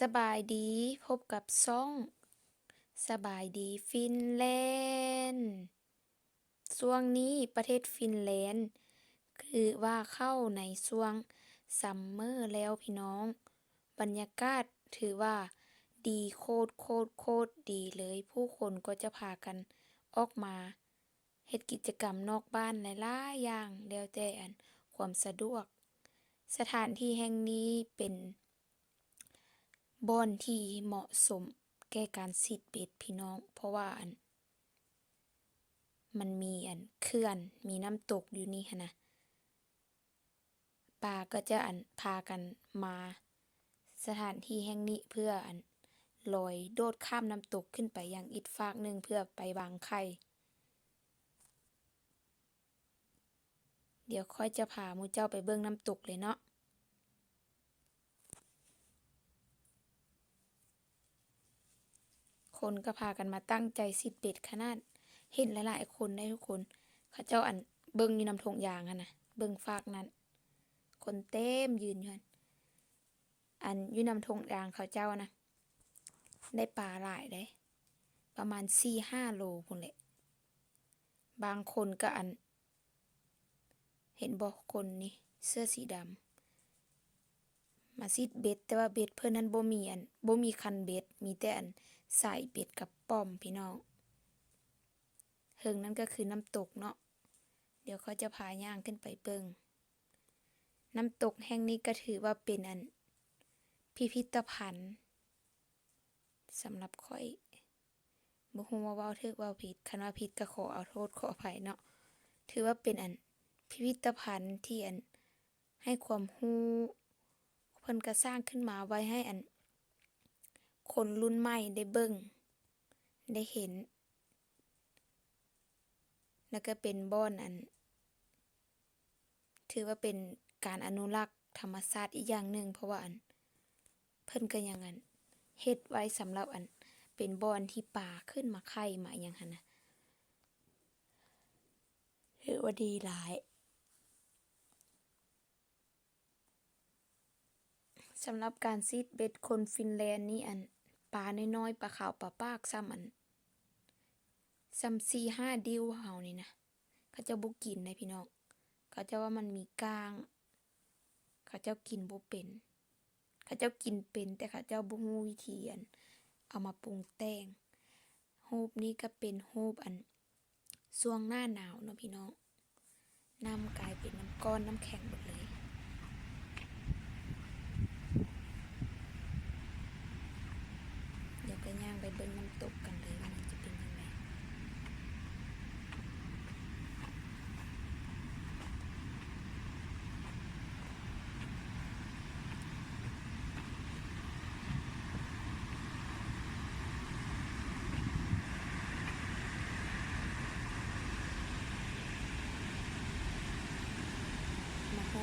สบายดีพบกับซ่อง สบายดีฟินแลนด์ช่วงนี้ประเทศฟินแลนด์ คือว่าเข้าในช่วงซัมเมอร์แล้วพี่น้อง บรรยากาศถือว่า ดีโคตรโคตรโคตรดีเลย ผู้คนก็จะพากันออกมาเฮ็ดกิจกรรมนอกบ้านหลายๆอย่างแล้วแต่อันความสะดวก สถานที่แห่งนี้เป็น บ่อนที่เหมาะสมแก่การสิดเบ็ดพี่น้อง เพราะว่าอัน มันมีอันเขื่อนมีน้ำตกอยู่นี่ขนะปลาก็จะอันพากันมาสถานที่แห่งนี้เพื่ออันลอยโดดข้ามน้ำตกขึ้นไปยังอีกฟากหนึ่งเพื่อไปวางไข่ เดี๋ยวค่อยจะพาหมูเจ้าไปเบิ่งน้ำตกเลยเนาะ คนก็พากันมาตั้งใจสิดเบ็ดขนาด เห็นหลายๆคนได้ทุกคน เขาเจ้าอันเบิ่งอยู่นำทงยางอะนะเบิ่งฟากนั้น คนเต็มยืนอยู่อันอยู่นำทงยางเขาเจ้านะได้ปลาหลายได้ ประมาณสี่ห้าโลพุ่นแหละ บางคนก็อัน เห็นบอกคนนี่เสื้อสีดำมาซิดเบ็ดแต่ว่าเบ็ดเพิ่นนั้นบ่มีอันบ่มีคันเบ็ดมีแต่อัน ใสายเบ็ดกับป้อมพี่น้องเฮิงนั้นก็คือน้ำตกเนาะเดี๋ยวเขาจะพาย่างขึ้นไปเบิ่งน้ำตกแห่งนี้ก็ถือว่าเป็นอัน พิพิธภัณฑ์สำหรับข้อยบ่ฮู้ว่าเว้าถูกว้าผิดคันว่าผิดก็ขอเอาโทษขออภัยเนาะถือว่าเป็นอันพิพิธภัณฑ์ที่อันให้ความรู้เพิ่นก็สร้างขึ้นมาไว้ให้อัน คนรุ่นใหม่ได้เบิ่ง ได้เห็น แล้วก็เป็นบ่อนอัน ถือว่าเป็นการอนุรักษ์ธรรมชาติอีกอย่างหนึ่งเพราะว่าอัน เพิ่นก็ยังอันเฮ็ดไว้สำหรับอัน เป็นบ่อนที่ปลาขึ้นมาไข่มาอิหยังหั้นนะถือว่าดีหลายสำหรับการซีดเบ็ดคนฟินแลนด์นี่อัน ปลาน้อยๆปลาขาวปลาปากซ้ำอันซ้ำสี่ห้าดิวเฮานี่นะเขาจ้าบ่กินนะพี่น้องเขาจ้าว่ามันมีก้าง เขาเจ้ากินบ่เป็น เขาเจ้ากินเป็น แต่เขาเจ้าบ่ฮู้วิธีอัน เอามาปรุงแต่งรูปนี้ก็เป็นรูปอันช่วงหน้าหนาวเนาะพี่น้องน้ำกลายเป็นน้ำก้อนน้ำแข็งหมดเลย เดี๋ยวก็ย่างไปเบิ่งน้ำตกกันเลยว่ามันจะเป็นยังไง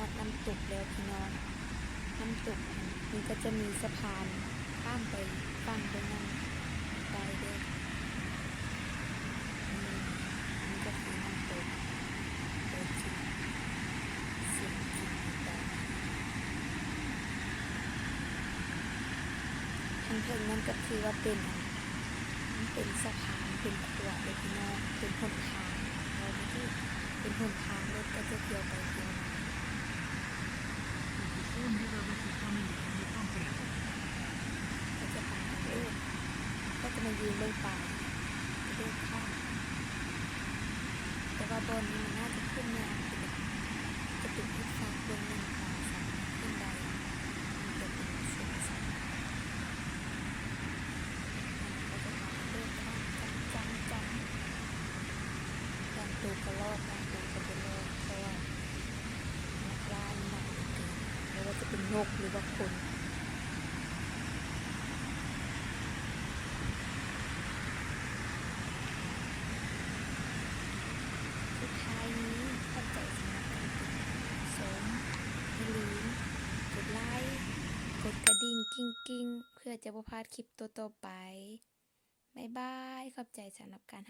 มาฮอดน้ำตกแล้วพี่น้อง น้ำตกมันก็จะมีสะพานข้ามไปฝั่งตรงนั้นได้เด้ออืมอันนี้ก็คือน้ำตกโดยที่เสียงกินต่างทางเทิงนั้นก็คือว่าเป็นมันเป็นสะพานเป็นขวดเลยพี่น้องเป็นหนทางเราที่เป็นหนทางรถก็จะเที่ยวไปเที่ยวมา ก็จะพากันเล่นก็จะมา ยืนเล่นป่าเล่นข้ามแต่ว่าบนนี้มันน่าจะขึ้นแนวเป็นแบบจะเป็นทิศทางบนหนึ่งของสามขึ้นได้มันจะเป็นเสียงสั่นก็จะพากันเล่นข้ามจังจังจังบางตัวกระรอกบางตัวก็เป็นโลกเพราะว่านักล่านี่หนักเหลือเกินไม่ว่าจะเป็นนกหรือว่าคน สุดท้ายนี้ขอบใจสำหรับการติดตามชมอย่าลืมกดไลค์ กดิ้งกิ้งๆ เพื่อจะบ่พลาดคลิปตัวต่อไป บ๊ายบาย ขอบใจสำหรับการรับ